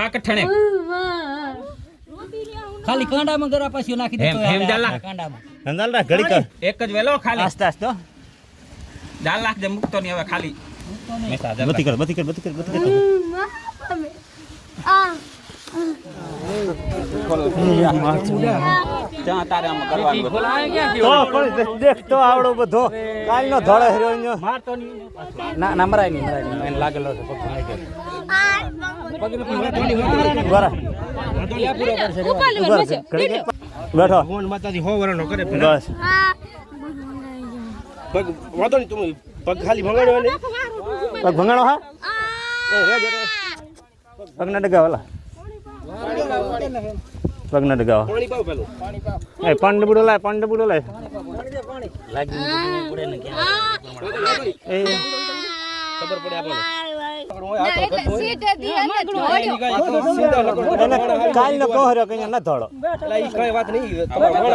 થાક ઠણે ખાલી કાંડામાં ગરા પાછી નાખી દેતો હેમ જાલા. કાંડામાં. અંદાલ ના ઘડી કર. એક જ વેલો ખાલી. આસ્તે આસ્તે ડાલ નાખ દે મુકતો નહીં હવે ખાલી. બધી કર બધી કર બધી કર બધી કર દેખ તો આવડો બધો. કાલ નો ધોળે હેરો. ના ના મરાય નહીં મરાય નહીં. લાગેલો છે પગ. બેઠો. માતાજી હો વરણો કરે બસ. પગ વાંધો નહીં તમે પગ ખાલી ભંગાડ્યો પગ ભંગાણો હા? પગના ડગા વાલા પગના ડગા પાણી પાવ પેલું. એ પાંડ બુડો લાય પાંડ બુડો લાય. એ. ખબર પડે આપણને સીધે દી અને જોડ્યો એને કાલ નો કહો રહ્યો કે ધોળો કઈ વાત નહીં તમારે